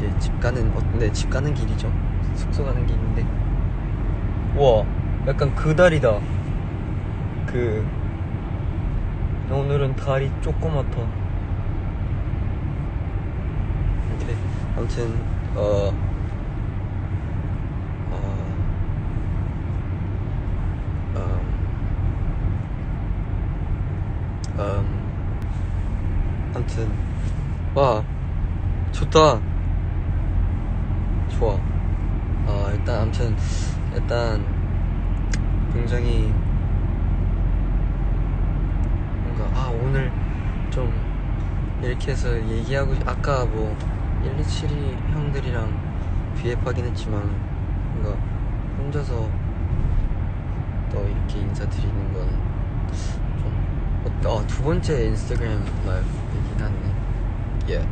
이제 집 가는 어, 네, 집 가는 길이죠. 숙소 가는 길인데. 우와, 약간 그 다리다. 그 오늘은 다리 조그맣다. 이렇게 아무튼 어. 어, 음, 음, 아무튼 와 좋다 좋아. 아 일단 아무튼 일단 굉장히 뭔가 아 오늘 좀 이렇게 해서 얘기하고 싶- 아까 뭐 127이 형들이랑 비앱하긴 했지만 뭔가 혼자서 또 이렇게 인사드리는 건 좀 어, 두 번째 인스타그램 라이브이긴 하네. 예